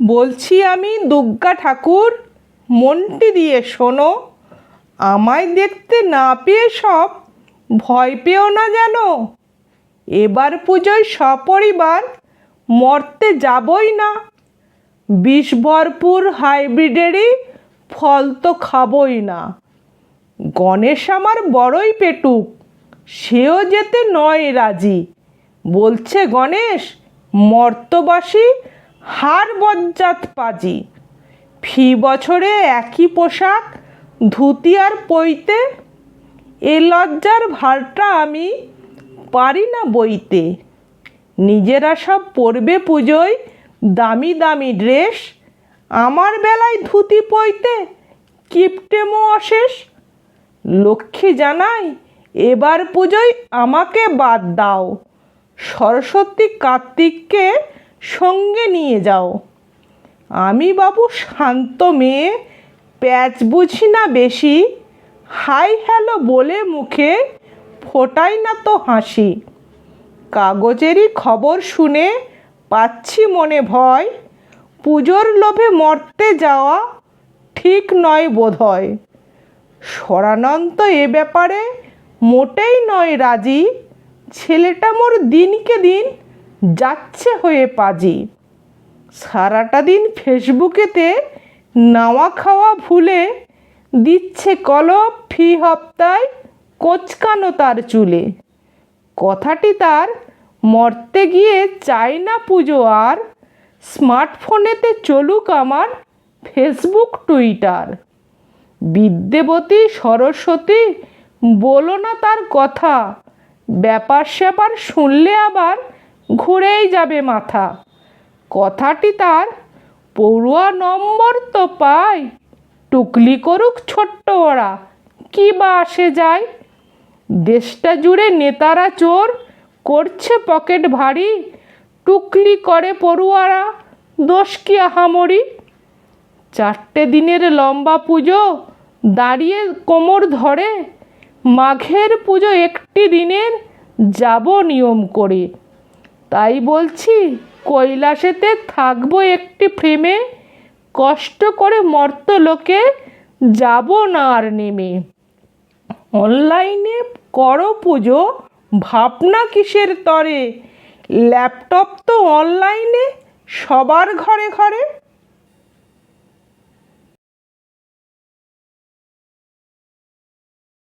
বলছি আমি দুর্গা ঠাকুর, মনটি দিয়ে শোনো। আমায় দেখতে না পেয়ে সব ভয় পেও না যেন এবার পুজোয় সপরিবার মরতে যাবই না। বিষ ভরপুর হাইব্রিডেরই ফল তো খাবই না। গণেশ আমার বড়ই পেটুক, সেও যেতে নয় রাজি। বলছে গণেশ, মর্তবাসী হার বজ্জাত পাজি। ফি বছরে একই পোশাক, ধুতি আর পইতে, এ লজ্জার ভারটা আমি পারি না বইতে। নিজেরা সব পরবে পুজোয় দামি দামি ড্রেস, আমার বেলায় ধুতি পইতে কিপটেমো অশেষ। লক্ষ্মী জানাই, এবার পুজোয় আমাকে বাদ দাও। সরস্বতী কার্তিককে সঙ্গে নিয়ে যাও। আমি বাবু শান্ত মেয়ে, প্যাচ বুঝি না বেশি। হাই হ্যালো বলে মুখে ফোটাই না তো হাসি। কাগজেরই খবর শুনে পাচ্ছি মনে ভয়। পুজোর লোভে মরতে যাওয়া ঠিক নয় বোধহয়। সরানন্ত এ ব্যাপারে মোটেই নয় রাজি। ছেলেটা মোর দিনকে দিন যাচ্ছে হয়ে পাজি। সারাটা দিন ফেসবুকেতে নাওয়া খাওয়া ভুলে দিচ্ছে কলপ ফি হপ্তায় কোচকানো তার চুলে। কথাটি তার মরতে গিয়ে চাই না পুজো আর, স্মার্টফোনেতে চলুক আমার ফেসবুক টুইটার। বিদ্যাবতী সরস্বতী, বলো না তার কথা ব্যাপার স্যাপার শুনলে আবার ঘুরেই যাবে মাথা। কথাটি তার পড়ুয়া নম্বর তো পায়। টুকলি করুক ছোট্ট ওরা, কি বা আসে যায়। দেশটা জুড়ে নেতারা চোর, করছে পকেট ভারী। টুকলি করে পড়ুয়ারা, দোষ কি আহামরি? চারটে দিনের লম্বা পুজো, দাঁড়িয়ে কোমর ধরে। মাঘের পুজো একটি দিনের, যাব নিয়ম করে। তাই বলছি, কৈলাসেতে থাকব একটি ফ্রেমে। কষ্ট করে মর্ত লোকে যাব না আর নেমে। অনলাইনে করো পুজো, ভাবনা কিসের তরে? ল্যাপটপ তো অনলাইনে, সবার ঘরে ঘরে।